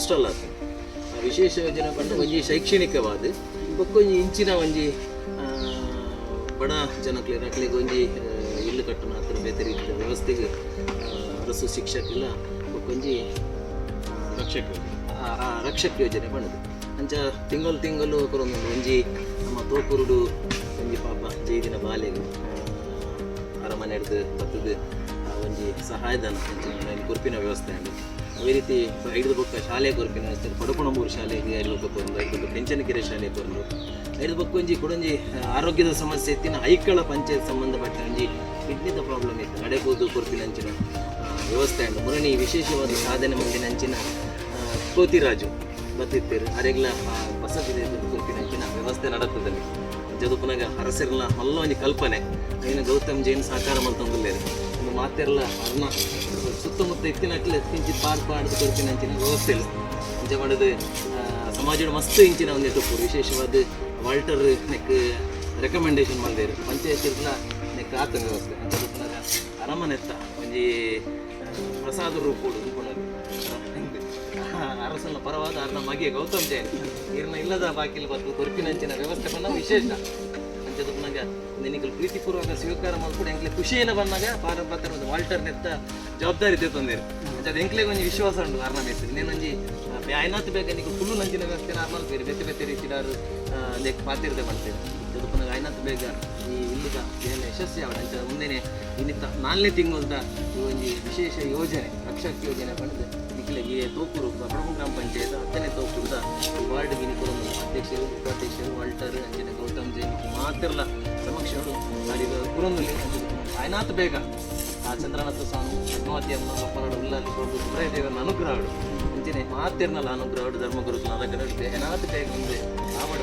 Install ಆಗ್ತದೆ ಆ ವಿಶೇಷ ಯೋಜನೆ ಪಂಡ ಒಂಜಿ ಶೈಕ್ಷಣಿಕವಾದ ಬೊಕ್ಕೊಂಜಿ ಇಂಚಿನ ಒಂಜಿ ಬಡ ಜನಕ್ಲೆ ನಕ್ಲಿಗೆ ಒಂಜಿ ಇಲ್ಲು ಕಟ್ಟುನ ಹತ್ರ ಬೇತೆ ರೀತಿಯ ವ್ಯವಸ್ಥೆಗೆ ಅರಸು ಶಿಕ್ಷಕಿಲ್ಲ ಬೊಕ್ಕೊಂಜಿ ರಕ್ಷಕ ಆ- ರಕ್ಷಕ್ ಯೋಜನೆ ಪಣದು ಅಂಚ ತಿಂಗಳು ತಿಂಗಳು ಕೊರೊಂದು ಒಂಜಿ ನಮ್ಮ ತೋಕುರುಡು ಒಂಜಿ ಪಾಪ ಜೈದಿನ ಬಾಲೆಗೆ ಅರಮನೆ ಹಿಡ್ದು ಬತ್ತದ ಆ ಒಂಜಿ ಸಹಾಯಧನ ಗುರುಪಿನ ವ್ಯವಸ್ಥೆ ಉಂಟು ಅದೇ ರೀತಿ ಐದು ಬೊಕ್ಕ ಶಾಲೆ ವ್ಯವಸ್ಥೆ ಶಾಲೆ ಶಾಲೆಗೆ ಐದು ಬೊಕ್ಕ ಒಂದು ಐದು ಬೊಕ್ಕ ಕೆಂಚನಕೆರೆ ಶಾಲೆ ಬಂದು ಐದು ಒಂಜಿ ಕೊಡೊಂಜಿ ಆರೋಗ್ಯದ ಸಮಸ್ಯೆ ಇತ್ತಿನ ಐಕಳ ಪಂಚಾಯತ್ ಸಂಬಂಧಪಟ್ಟ ಒಂಜಿ ಕಿಡ್ನಿದ ಪ್ರಾಬ್ಲಮ್ ಇತ್ತು. ನಡೆಬೋದು ಕೊರ್ಪಿನ ಅಂಚಿನ ವ್ಯವಸ್ಥೆ ಉಂಟು ಮುರಣಿ ವಿಶೇಷವಾದ ಸಾಧನೆ ಮಂದಿನ ಅಂಚಿನ ಕೋತಿರಾಜು ಬತ್ತಿತ್ತೇರು ಅರೆಗ್ಲ ಬಸದಿದೆ ಅಂಚಿನ ವ್ಯವಸ್ಥೆ ನಡತದಲ್ಲಿ ಜದು ಹರಸಿರಲ್ಲ ಹರಸಿರ್ಲ ಮಲ್ಲ ಒಂಜಿ ಕಲ್ಪನೆ. ಏನು ಗೌತಮ್ ಜೈನ್ ಸಾಕಾರ ಮಲ್ತೊಂದುಲ್ಲೇರು ಒಂದು ಮಾತೆಲ್ಲ ಅನ್ನ ಸುತ್ತಮುತ್ತ ಇತ್ತಿನಕ್ಲೆ ಕಿಂಚಿತ್ ಪಾರ್ ಪಾಡ್ದು ಅಂತ ವ್ಯವಸ್ಥೆ ಇಲ್ಲ. ಇಂಚ ಮಾಡೋದು ಸಮಾಜದ ಮಸ್ತ್ ಇಂಚಿನ ಒಂದು ಟುಪ್ಪು ವಿಶೇಷವಾದ ವಾಲ್ಟರ್ ನೆಕ್ ರೆಕಮೆಂಡೇಶನ್ ಮಾಡಿದೇರು ಪಂಚಾಯತ್ ನೆಕ್ ಆತ ವ್ಯವಸ್ಥೆ. ಅಂತ ಅರಮನೆತ್ತ ಒಂಜಿ ಪ್ರಸಾದ ರೂಪುಡು ಪುನಗ ಅರಸನ ಪರವಾದ ಅರ್ನ ಮಗೆ ಗೌತಮ್ ಜೈನ್ ಇರ್ನ ಇಲ್ಲದ ಬಾಕಿಲ್ ಬಂದು ಕೊರ್ಪಿನಂಚಿನ ವ್ಯವಸ್ಥೆ ಬಂದ ವಿಶೇಷ. ಪುನಗ ನಿನಗೆ ಪ್ರೀತಿಪೂರ್ವಕ ಸ್ವೀಕಾರ ಮಾಡ್ಕೊಂಡು ಎಂಕ್ಲೆ ಏನ ಬಂದಾಗ ಪಾರಂಪತ್ಯ ಒಂದು ವಾಲ್ಟರ್ ನೆತ್ತ ಜವಾಬ್ದಾರಿ ತಂದಿರಿ ಅಂಚದ ಎಂಕ್ಲೆಗೆ ಒಂದು ವಿಶ್ವಾಸ ಉಂಟು ಕಾರಣ ಬೇಕು ನೀನು ಒಂಜಿ ಆಯ್ನಾತ್ ಬೇಗ ನೀವು ಫುಲ್ಲು ನಂಜಿನ ವ್ಯವಸ್ಥೆ ನಾರ್ಮಲ್ ಬೇರೆ ಬೇತೆ ಬೇತೆ ರೀತಿಯಾರು ಲೆಕ್ಕ ಪಾತಿರ್ದೆ ಅದು ಪುನಃ ಆಯ್ನಾತ್ ಬೇಗ ಈ ಇಲ್ಲಿಗ ಏನು ಯಶಸ್ವಿ ಆವಡ ಅಂತ ಮುಂದೆನೆ ಇನ್ನಿತ್ತ ನಾಲ್ನೇ ತಿಂಗಳದ ಈ ಒಂದು ವಿಶೇಷ ಯೋಜನೆ, ರಕ್ಷಕ್ ಯೋಜನೆ ಬಂದು ಈ ತೋಪುರು ಪ್ರಮುಖ ಗ್ರಾಮ ಪಂಚಾಯತ್, ಹತ್ತನೇ ತೋಪುರದ ವಾರ್ಡ್ ಗಿನಿ ಅಧ್ಯಕ್ಷರು, ಉಪಾಧ್ಯಕ್ಷರು, ವಾಲ್ಟರ್ ಅಂಜನ ಗೌತಮ್ ಜೈನ್ ಮಾತಿರಲ್ಲ ಸಮಕ್ಷರು ಮಾಡಿದ ಕುರಂದಲ್ಲಿ ಆಯ್ನಾತ್ ಬೇಗ, ಆ ಚಂದ್ರನಾಥ ಸ್ವಾಮಿ, ಪದ್ಮಾವತಿ ಅಮ್ಮ ಅಪ್ಪನಾಡು ಉಲ್ಲಾಲಿ ಕೊಡು ದೇವರ ಅನುಗ್ರಹಗಳು ಅಂಚನೆ ಮಾತಿರ್ನಲ್ಲ ಅನುಗ್ರಹಗಳು ಧರ್ಮಗುರುಗಳು ಅದಕ್ಕೆ ಏನಾದ್ರು ಬೇಗ ಮುಂದೆ ಆವಡ